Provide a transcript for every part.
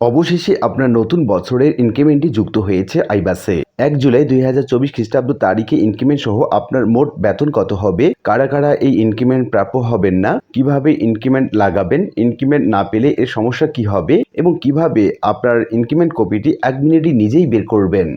অবশেষে আপনার নতুন বছরের ইনক্রিমেন্টটি যুক্ত হয়েছে আইবাসে। এক জুলাই দুই হাজার চব্বিশ খ্রিস্টাব্দ তারিখে ইনক্রিমেন্ট সহ আপনার মোট বেতন কত হবে? কারা কারা এই ইনক্রিমেন্ট প্রাপ্য হবেন না? কীভাবে ইনক্রিমেন্ট লাগাবেন? ইনক্রিমেন্ট না পেলে এর সমস্যা কি হবে? এবং কীভাবে আপনার ইনক্রিমেন্ট কপিটি এক মিনিটই নিজেই বের করবেন?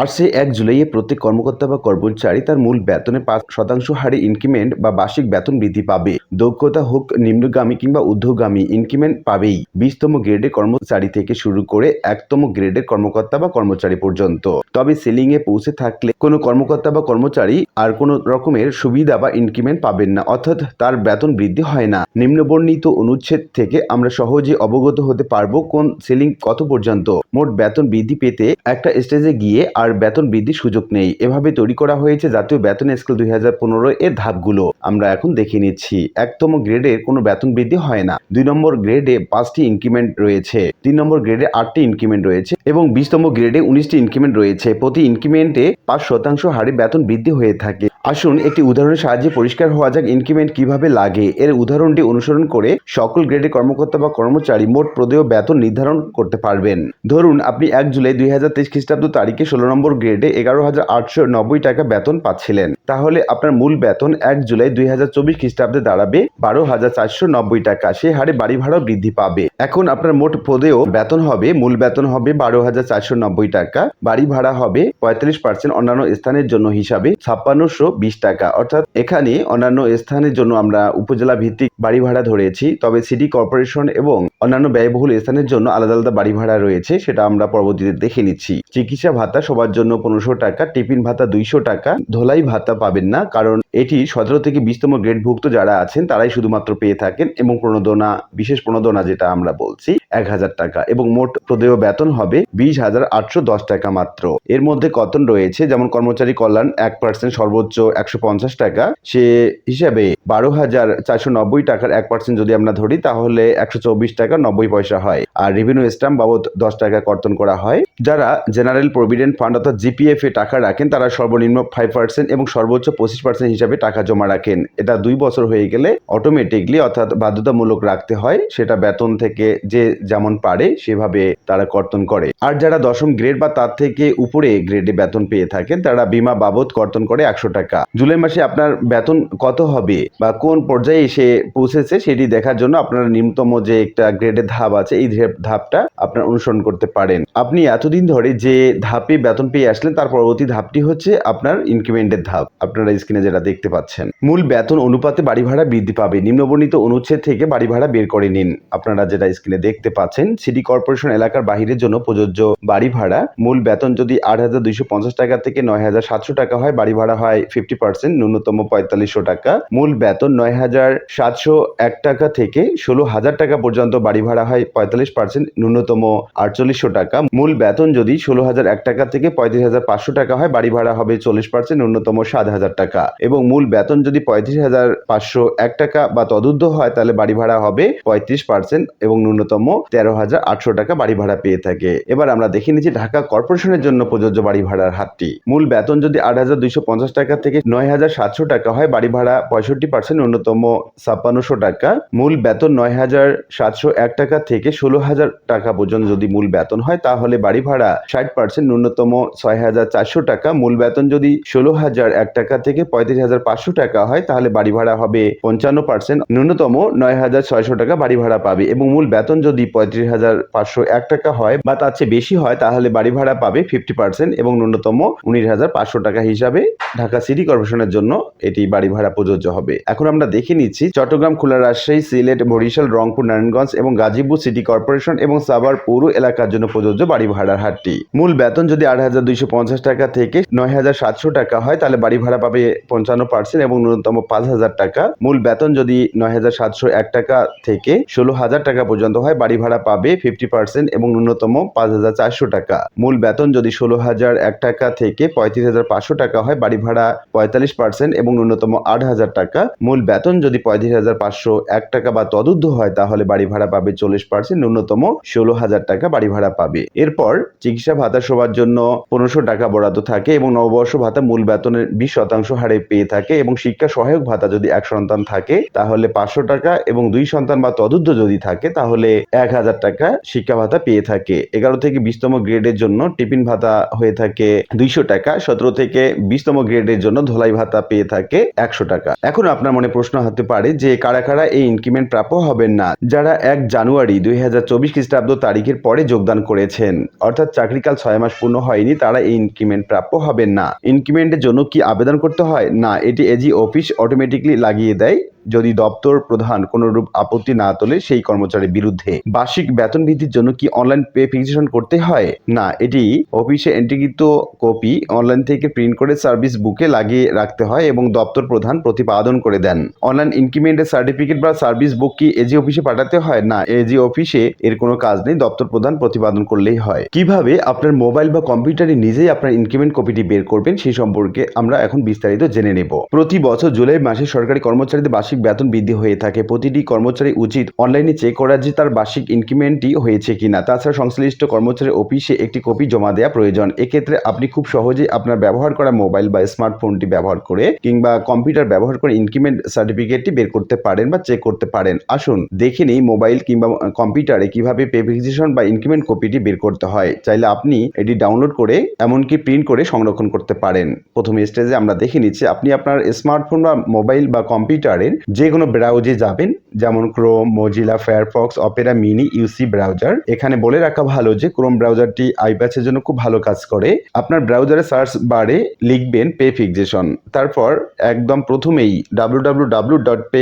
আর সে এক জুলাইয়ে প্রত্যেক কর্মকর্তা বা কর্মচারী তার মূল বেতনে পাঁচ শতাংশ হারে ইনক্রিমেন্ট বা বার্ষিক বেতন বৃদ্ধি পাবে। দক্ষতা হোক নিম্নগামী কিংবা ঊর্ধ্বগামী, ইনক্রিমেন্ট পাবেই। বিশতম গ্রেডের কর্মচারী থেকে শুরু করে একতম গ্রেডের কর্মকর্তা বা কর্মচারী পর্যন্ত। তবে সিলিং এ পৌঁছে থাকলে কোনো কর্মকর্তা বা কর্মচারী আর কোনো রকমের সুবিধা বা ইনক্রিমেন্ট পাবেন না, অর্থাৎ তার বেতন বৃদ্ধি হয় না। নিম্নবর্ণিত অনুচ্ছেদ থেকে আমরা সহজে অবগত হতে পারব কোন সিলিং কত পর্যন্ত। মোট বেতন বৃদ্ধি পেতে একটা স্টেজে গিয়ে আর বেতন বৃদ্ধির সুযোগ নেই। এভাবে তৈরি করা হয়েছে জাতীয় বেতন স্কেল দুই হাজার পনেরো এর ধাপগুলো। আমরা এখন দেখে নিচ্ছি। একতম গ্রেডের কোনো বেতন বৃদ্ধি হয় না। দুই নম্বর গ্রেডে পাঁচটি ইনক্রিমেন্ট রয়েছে। তিন নম্বর গ্রেডে আটটি ইনক্রিমেন্ট রয়েছে এবং বিশতম গ্রেডে উনিশটি ইনক্রিমেন্ট রয়েছে। প্রতি ইনক্রিমেন্টে পাঁচ শতাংশ হারে বেতন বৃদ্ধি হয়ে থাকে। আসুন একটি উদাহরণের সাহায্যে পরিষ্কার হওয়া যাক ইনক্রিমেন্ট কীভাবে লাগে। এর উদাহরণটি অনুসরণ করে সকল গ্রেডের কর্মকর্তা বা কর্মচারী মোট প্রদেয় বেতন নির্ধারণ করতে পারবেন। ধরুন, আপনি এক জুলাই দুই হাজার তেইশ খ্রিস্টাব্দ তারিখে ষোলো নম্বর গ্রেডে এগারো হাজার আটশো নব্বই টাকা বেতন পাচ্ছিলেন। তাহলে আপনার মূল বেতন এক জুলাই দুই হাজার চব্বিশ খ্রিস্টাব্দে দাঁড়াবে বারো হাজার চারশো নব্বই টাকা। সে হারে বাড়ি ভাড়াও বৃদ্ধি পাবে। এখন আপনার মোট পদেও বেতন হবে, মূল বেতন হবে বারো হাজার চারশো নব্বই টাকা। বাড়ি ভাড়া হবে পঁয়তাল্লিশ পার্সেন্ট অন্যান্য স্থানের জন্য হিসাবে ছাপ্পান্নশো বিশ টাকা। অর্থাৎ এখানে অন্যান্য স্থানের জন্য আমরা উপজেলা ভিত্তিক বাড়ি ভাড়া ধরেছি, তবে সিটি কর্পোরেশন এবং অন্যান্য ব্যয়বহুল স্থানের জন্য আলাদা আলাদা বাড়ি ভাড়া রয়েছে, সেটা আমরা পরবর্তীতে দেখে নিচ্ছি। চিকিৎসা ভাতা সবার জন্য পনেরোশো টাকা টিফিন ভাতা দুইশো টাকা ধোলাই ভাতা পাবেন না কারণ এটি সতেরো থেকে বিশতম গ্রেডভুক্ত যারা আছেন, তারাই শুধুমাত্র পেয়ে থাকেন এবং প্রণোদনা বিশেষ প্রণোদনা যেটা আমরা বলছি, এক হাজার টাকা এবং মোট প্রদেয় বেতন হবে বিশ হাজার আটশো দশ টাকা মাত্র। এর মধ্যে কতন রয়েছে? যেমন কর্মচারী কল্যাণ এক পার্সেন্ট সর্বোচ্চ একশো পঞ্চাশ টাকা। সে হিসাবে বারো হাজার চারশো নব্বই টাকার এক পার্সেন্ট যদি আমরা ধরি, তাহলে একশো চব্বিশ টাকা নব্বই পয়সা হয়। আর রেভিনিউ স্ট্যাম্প বাবদ দশ টাকা কর্তন করা হয়। যারা জেনারেল প্রভিডেন্ট ফান্ড অর্থাৎ জিপিএফ এ টাকা রাখেন, তারা সর্বনিম্ন ফাইভ পার্সেন্ট এবং সর্বোচ্চ পঁচিশ পার্সেন্ট হিসাবে টাকা জমা রাখেন। এটা দুই বছর হয়ে গেলে অটোমেটিকলি অর্থাৎ বাধ্যতামূলক রাখতে হয়। সেটা বেতন থেকে যে যেমন পারে, সেভাবে তারা কর্তন করে। আর যারা দশম গ্রেড বা তার থেকে উপরে গ্রেডে বেতন পেয়ে থাকেন, তারা বিমা বাবদ কর্তন করে একশো টাকা। জুলাই মাসে আপনার বেতন কত হবে বা কোন পর্যায়ে এসে পৌঁছেছে, সেটি দেখার জন্য আপনার নিম্নতম যে একটা গ্রেডের ধাপ আছে, এই ধাপটা আপনার অনুসরণ করতে পারেন। আপনি এতদিন ধরে যে ধাপে বেতন পেয়ে আসলেন, তার পরবর্তী ধাপটি হচ্ছে আপনার ইনক্রিমেন্টের ধাপ। আপনারা স্ক্রিনে যেটা দেখতে পাচ্ছেন। মূল বেতন অনুপাতে বাড়ি ভাড়া বৃদ্ধি পাবে। নিম্নবর্ণিত অনুচ্ছেদ থেকে বাড়ি ভাড়া বের করে নিন। আপনারা যেটা স্ক্রিনে দেখতে পাচ্ছেন সিটি কর্পোরেশন এলাকার বাহিরের জন্য প্রযোজ্য বাড়ি ভাড়া মূল বেতন যদি আট হাজার দুইশো পঞ্চাশ টাকা থেকে নয় হাজার সাতশো টাকা হয় বাড়ি ভাড়া হয় ফিফটি পার্সেন্ট ন্যূনতম পঁয়তাল্লিশশো টাকা। মূল বেতন নয় হাজার সাতশো এক টাকা থেকে ষোলো হাজার টাকা পর্যন্ত বাড়ি ভাড়া হয়, পঁয়তাল্লিশ পার্সেন্ট ন্যূনতম আটচল্লিশশো টাকা। মূল বেতন যদি ষোলো হাজার এক টাকা থেকে পঁয়ত্রিশ হাজার পাঁচশো টাকা হয় বাড়ি ভাড়া হবে চল্লিশ পার্সেন্ট ন্যূনতম সাত হাজার টাকা। এবং মূল বেতন যদি পঁয়ত্রিশ হাজার পাঁচশো এক টাকা বা তদুর্ধ হয়, তাহলে বাড়ি ভাড়া হবে পঁয়ত্রিশ পার্সেন্ট এবং ন্যূনতম তেরো হাজার আটশো টাকা বাড়ি ভাড়া পেয়ে থাকে। এবার আমরা দেখে নিচ্ছি ঢাকা কর্পোরেশনের জন্য প্রযোজ্য বাড়ি ভাড়ার হারটি। মূল বেতন যদি আট হাজার দুইশো পঞ্চাশ টাকা থেকে নয় হাজার সাতশো টাকা হয়, বাড়ি ভাড়া পঁয়ষট্টি পার্সেন্ট ন্যূনতম ছাপ্পান্নশো টাকা। মূল বেতন নয় হাজার সাতশো এক টাকা থেকে ষোলো হাজার টাকা পর্যন্ত যদি মূল বেতন হয়, তাহলে বাড়ি ভাড়া ষাট পার্সেন্ট ন্যূনতম ছয় হাজার চারশো টাকা। মূল বেতন যদি ষোলো হাজার এক টাকা থেকে পঁয়ত্রিশ হাজার পাঁচশো টাকা হয়, তাহলে বাড়ি ভাড়া হবে পঞ্চান্ন পার্সেন্ট। ন্যূনতম নয় হাজার ছয়শো টাকা বাড়ি ভাড়া পাবে এবং মূল বেতন যদি পঁয়ত্রিশ হাজার পাঁচশো এক টাকা হয় বা তার চেয়ে বেশি হয়, তাহলে বাড়ি ভাড়া পাবে ফিফটি পার্সেন্ট এবং ন্যূনতম উনিশ হাজার পাঁচশো টাকা হিসাবে ঢাকা সিটি কর্পোরেশনের জন্য এটি বাড়ি ভাড়া প্রযোজ্য হবে। এখন আমরা দেখে নিচ্ছি চট্টগ্রাম, খুলনা, রাজশাহী, সিলেট, বরিশাল, রংপুর, নারায়ণগঞ্জ এবং গাজীপুর সিটি কর্পোরেশন এবং সাভার পৌর এলাকার জন্য প্রযোজ্য বাড়ি ভাড়ার হারটি। মূল বেতন যদি আট হাজার দুইশো পঞ্চাশ টাকা থেকে নয় হাজার সাতশো টাকা হয়, তাহলে বাড়ি ভাড়া পাবে পঞ্চান্ন পার্সেন্ট এবং ন্যূনতম পাঁচ হাজার টাকা। মূল বেতন যদি নয় হাজার সাতশো এক টাকা থেকে ষোলো হাজার টাকা পর্যন্ত হয়, বাড়ি ভাড়া পাবে ফিফটি পার্সেন্ট এবং ন্যূনতম পাঁচ হাজার চারশো টাকা। মূল বেতন যদি ষোলো হাজার এক টাকা থেকে পঁয়ত্রিশ হাজার পাঁচশো টাকা হয়, বাড়ি ভাড়া পঁয়তাল্লিশ পার্সেন্ট এবং ন্যূনতম আট হাজার টাকা। মূল বেতন যদি পঁয়ত্রিশ হাজার পাঁচশো এক টাকা বা তদুর্ধ্ব হয়, তাহলে বাড়ি ভাড়া পাবে চল্লিশ পার্সেন্ট, ন্যূনতম ষোলো হাজার টাকা বাড়ি ভাড়া পাবে। এরপর চিকিৎসা ভাতা সবার জন্য পনেরোশো টাকা বরাদ্দ থাকে এবং নববর্ষ ভাতা মূল বেতনের বিশ শতাংশ হারে পেয়ে থাকে এবং শিক্ষা সহায়ক ভাতা যদি এক সন্তান থাকে, তাহলে পাঁচশো টাকা এবং দুই সন্তান বা তদুর্ধ্ব যদি থাকে, তাহলে এক হাজার টাকা শিক্ষা ভাতা পেয়ে থাকে। এগারো থেকে বিশতম গ্রেডের জন্য টিফিন ভাতা হয়ে থাকে দুইশো টাকা, সতেরো থেকে বিশতম গ্রেডের জন্য ধোলাই ভাতা পেয়ে থাকে একশো টাকা। এখন আপনার মনে প্রশ্ন হতে পারে যে, কারা কারা এই ইনক্রিমেন্ট প্রাপ্য হবেন না? যারা এক জানুয়ারি দুই হাজার চব্বিশ খ্রিস্টাব্দ তারিখের পরে যোগদান করেছেন, অর্থাৎ চাকরিকাল ছয় মাস পূর্ণ হয়নি, তারা এই ইনক্রিমেন্ট প্রাপ্য হবেন না। ইনক্রিমেন্টের জন্য কি আবেদন করতে হয়? না। এটি এজি অফিস অটোমেটিকলি লাগিয়ে দেয়। যদি দপ্তর প্রধান কোনো রূপ আপত্তি না তোলে, সেই কর্মচারীর বিরুদ্ধে বার্ষিক বেতন বৃদ্ধির জন্য কি অনলাইন পে ফিক্সেশন করতে হয়? না, এটি অফিসে এন্ট্রিকৃত কপি অনলাইন থেকে প্রিন্ট করে সার্ভিস বুকে লাগিয়ে রাখতে হয় এবং দপ্তর প্রধান প্রতিপাদন করে দেন। অনলাইন ইনক্রিমেন্টের সার্টিফিকেট বা সার্ভিস বুক কি এজি অফিসে পাঠাতে হয়? না এজি অফিসে এর কোনো কাজ নেই, দপ্তর প্রধান প্রতিপাদন করলেই হয়। কীভাবে আপনার মোবাইল বা কম্পিউটারে নিজেই আপনার ইনক্রিমেন্ট কপিটি বের করবেন সেই সম্পর্কে আমরা এখন বিস্তারিত জেনে নেব। প্রতি বছর জুলাই মাসে সরকারি কর্মচারীদের বার্ষিক বেতন বৃদ্ধি হয়ে থাকে। প্রতিটি কর্মচারী উচিত অনলাইনে চেক করা যে তার বার্ষিক ইনক্রিমেন্টটি হয়েছে কিনা। তাছাড়া সংশ্লিষ্ট কর্মচারী অফিসে একটি কপি জমা দেওয়া প্রয়োজন। এক্ষেত্রে আপনি খুব সহজেই আপনার ব্যবহার করা মোবাইল বা স্মার্টফোনটি ব্যবহার করে কিংবা কম্পিউটার ব্যবহার করে ইনক্রিমেন্ট সার্টিফিকেটটি বের করতে পারেন বা চেক করতে পারেন। আসুন, দেখে নিই মোবাইল কিংবা কম্পিউটারে কীভাবে পেভিজেশন বা ইনক্রিমেন্ট কপিটি বের করতে হয়। চাইলে আপনি এটি ডাউনলোড করে, এমনকি প্রিন্ট করে সংরক্ষণ করতে পারেন। প্রথম স্টেজে আমরা দেখে নিচ্ছি, আপনি আপনার স্মার্টফোন বা মোবাইল বা কম্পিউটারের যে কোনো ব্রাউজে যাবেন, যেমন Chrome Mozilla Firefox Opera Mini UC browser এখানে বলে রাখা ভালো যে ক্রোম ব্রাউজারটি আইপ্যাচের জন্য খুব ভালো কাজ করে। আপনার ব্রাউজারে সার্চ বারে লিখবেন পে ফিক্সেশন তারপর একদম প্রথমেই W W dot pay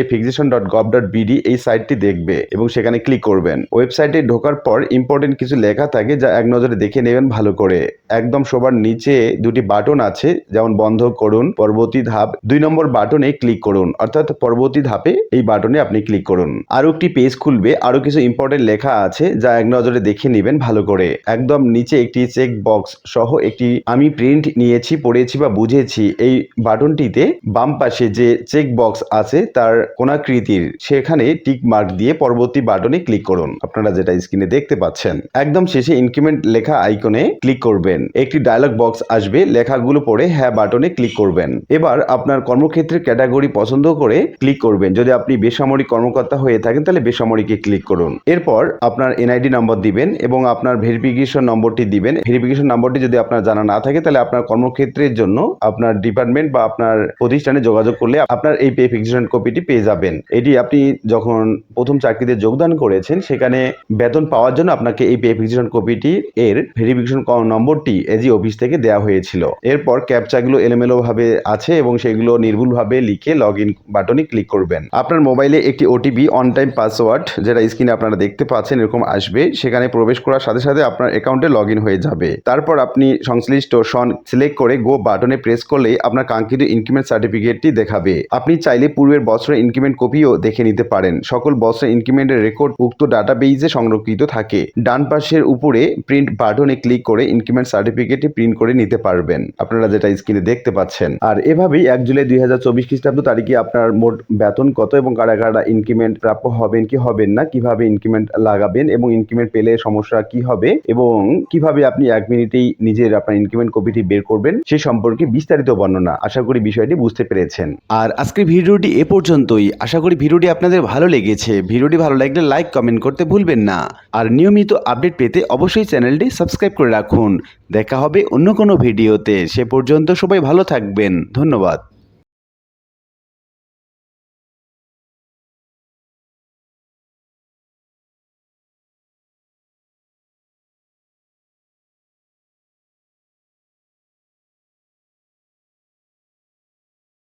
dot dot BD এই সাইটটি দেখবে এবং সেখানে ক্লিক করবেন। ওয়েবসাইটে ঢোকার পর ইম্পর্টেন্ট কিছু লেখা থাকে যা এক নজরে দেখে নেবেন ভালো করে। একদম সবার নিচে দুটি বাটন আছে, যেমন বন্ধ করুন, পরবর্তী ধাপ, দুই নম্বর বাটনে ক্লিক করুন। অর্থাৎ পরবর্তী ধাপে এই বাটনে আপনি ক্লিক করুন। আরও একটি পেজ খুলবে আরও কিছু ইম্পর্টেন্ট লেখা আছে যা এক নজরে দেখে নেবেন ভালো করে। একদম নিচে একটি চেক বক্স সহ একটি আমি প্রিন্ট নিয়েছি, পড়েছি বা বুঝেছি, এই বাটনটিতে বাম পাশে যে চেক বক্স আছে তার কোনাকৃতির সেখানে টিক মার্ক দিয়ে পরবর্তী বাটনে ক্লিক করুন। আপনারা যেটা স্ক্রিনে দেখতে পাচ্ছেন, একদম শেষে ইনক্রিমেন্ট লেখা আইকনে ক্লিক করবেন। একটি ডায়লগ বক্স আসবে, লেখাগুলো পড়ে হ্যাঁ বাটনে ক্লিক করবেন। এবার আপনার কর্মক্ষেত্রের ক্যাটাগরি পছন্দ করে ক্লিক করবেন। যদি আপনি বেসামরিক কর্মকর্তা হয়ে থাকেন, তাহলে বেসামরিকে ক্লিক করুন। এরপর আপনার এনআইডি নম্বর দিবেন এবং আপনার ভেরিফিকেশন নম্বরটি দিবেন। ভেরিফিকেশন নম্বরটি যদি আপনার জানা না থাকে, তাহলে আপনার কর্মক্ষেত্রের জন্য আপনার ডিপার্টমেন্ট বা আপনার প্রতিষ্ঠানে যোগাযোগ করলে আপনার এই পে ফিক্সেশন কপিটি পেয়ে যাবেন। এটি আপনি যখন প্রথম চাকরিতে যোগদান করেছেন, সেখানে বেতন পাওয়ার জন্য আপনাকে এই পে ফিক্সেশন কপিটি এর ভেরিফিকেশন নম্বরটি এজি অফিস থেকে দেওয়া হয়েছিল। এরপর ক্যাপচাগুলো এলোমেলো ভাবে আছে এবং সেগুলো নির্ভুলভাবে লিখে লগ ইন বাটনে ক্লিক করবেন। আপনার মোবাইলে একটি ওটিপি অন টাইম পাসওয়ার্ড যেটা স্ক্রিনে আপনারা দেখতে পাচ্ছেন, এরকম আসবে। সেখানে প্রবেশ করার সাথে সাথে আপনার অ্যাকাউন্টে লগ হয়ে যাবে। তারপর আপনি সংশ্লিষ্ট সন সিলেক্ট করে গো বাটনে প্রেস করলেই আপনার কাঙ্ক্ষিত ইনক্রিমেন্ট সার্টিফিকেটটি দেখাবে। আপনি চাইলে পূর্বের বছরের ইনক্রিমেন্ট কপিও দেখে নিতে পারেন। সকল বছরের ইনক্রিমেন্টের রেকর্ড উক্ত ডাটাবেইজে সংরক্ষিত থাকে। ডান পাশের উপরে প্রিন্ট বাটনে ক্লিক করে ইনক্রিমেন্ট সার্টিফিকেটটি প্রিন্ট করে নিতে পারবেন। আপনারা যেটা স্ক্রিনে দেখতে পাচ্ছেন। আর এভাবেই এক জুলাই দুই হাজার চব্বিশ খ্রিস্টাব্দ তারিখে আপনার মোট বেতন কত এবং কারা কারা ইনক্রিমেন্ট প্রাপ্য হবেন, কি হবেন না, কীভাবে ইনক্রিমেন্ট লাগাবেন এবং ইনক্রিমেন্ট পেলে সমস্যা কি হবে এবং কীভাবে আপনি এক মিনিটেই নিজের আপনার ইনক্রিমেন্ট কপিটি বের করবেন, সে সম্পর্কে বিস্তারিত বর্ণনা আশা করি বিষয়টি বুঝতে পেরেছেন। আর আজকের ভিডিওটি এ পর্যন্তই। আশা করি ভিডিওটি আপনাদের ভালো লেগেছে। ভিডিওটি ভালো লাগলে লাইক, কমেন্ট করতে ভুলবেন না। আর নিয়মিত আপডেট পেতে অবশ্যই চ্যানেলটি সাবস্ক্রাইব করে রাখুন। দেখা হবে অন্য কোনো ভিডিওতে। সে পর্যন্ত সবাই ভালো থাকবেন। ধন্যবাদ।